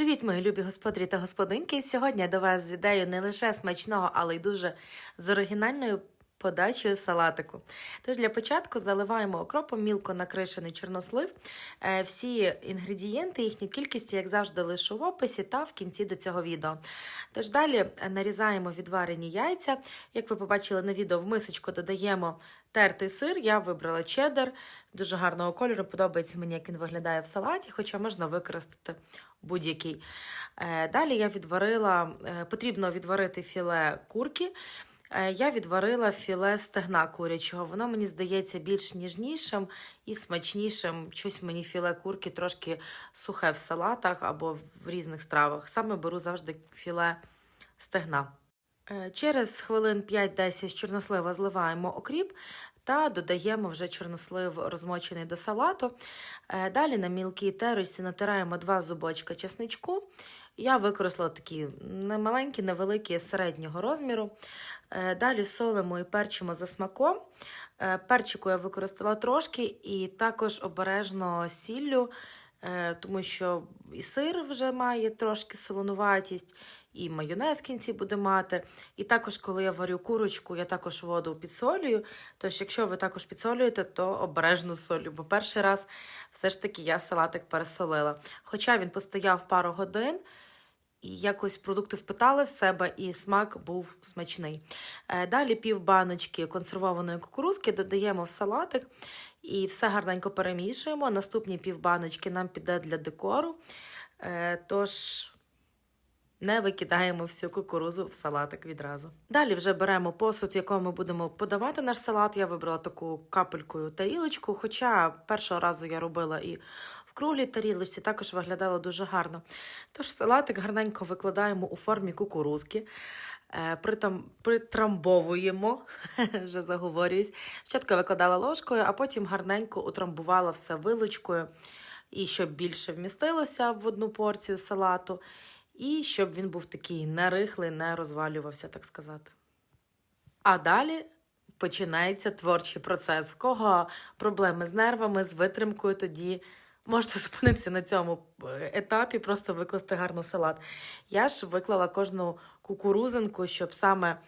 Привіт, мої любі господарі та господинки. Сьогодні я до вас з ідеєю не лише смачного, але й дуже з оригінальною подачею салатику. Тож для початку заливаємо окропом мілко накришений чорнослив. Е, Всі інгредієнти, їхню кількість, як завжди, лишу в описі та в кінці до цього відео. Тож далі е, нарізаємо відварені яйця. Як ви побачили на відео, в мисочку додаємо тертий сир. Я вибрала чеддер, дуже гарного кольору. Подобається мені, як він виглядає в салаті, хоча можна використати будь-який. Е, Далі я відварила, потрібно відварити філе курки. Е, Я відварила філе стегна курячого. Воно мені здається більш ніжнішим і смачнішим. Щось мені філе курки трошки сухе в салатах або в різних стравах. Саме беру завжди філе стегна. Е, Через хвилин 5-10 з чорнослива зливаємо окріп та додаємо вже чорнослив розмочений до салату. Е, Далі на мілкій терочці натираємо 2 зубочка чесничку. Я використала такі немаленькі, невеликі, середнього розміру. Е, Далі солимо і перчимо за смаком. Е, Перчику я використала трошки і також обережно сіллю, е, тому що і сир вже має трошки солонуватість, і майонез в кінці буде мати. І також, коли я варю курочку, я також воду підсолюю. Тож, якщо ви також підсолюєте, то обережно солю, бо перший раз все ж таки я салатик пересолила. Хоча він постояв пару годин. І якось продукти впитали в себе, і смак був смачний. Е, Далі пів баночки консервованої кукурузки додаємо в салатик і все гарненько перемішуємо. Наступні пів баночки нам піде для декору. Е, Тож не викидаємо всю кукурузу в салатик відразу. Далі вже беремо посуд, в якому ми будемо подавати наш салат. Я вибрала таку капелькою тарілочку, хоча першого разу я робила і в круглій тарілочці, також виглядало дуже гарно. Тож салатик гарненько викладаємо у формі кукурузки. е, Притам, притрамбовуємо, вже заговорююсь. Спочатку викладала ложкою, а потім гарненько утрамбувала все вилочкою, і щоб більше вмістилося в одну порцію салату, і щоб він був такий не рихлий, не розвалювався, так сказати. А далі починається творчий процес. В кого проблеми з нервами, з витримкою, тоді можете зупинитися на цьому е, етапі, просто викласти гарно салат. Я ж виклала кожну кукурузинку, щоб саме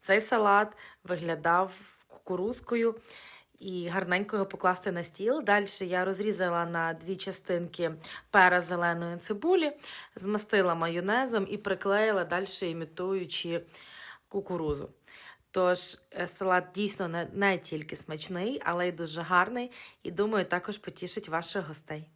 цей салат виглядав кукурузкою і гарненько його покласти на стіл. Далі я розрізала на дві частинки пера зеленої цибулі, змастила майонезом і приклеїла далі, імітуючи кукурузу. Тож е, салат дійсно не, не тільки смачний, але й дуже гарний, і думаю, також потішить ваших гостей.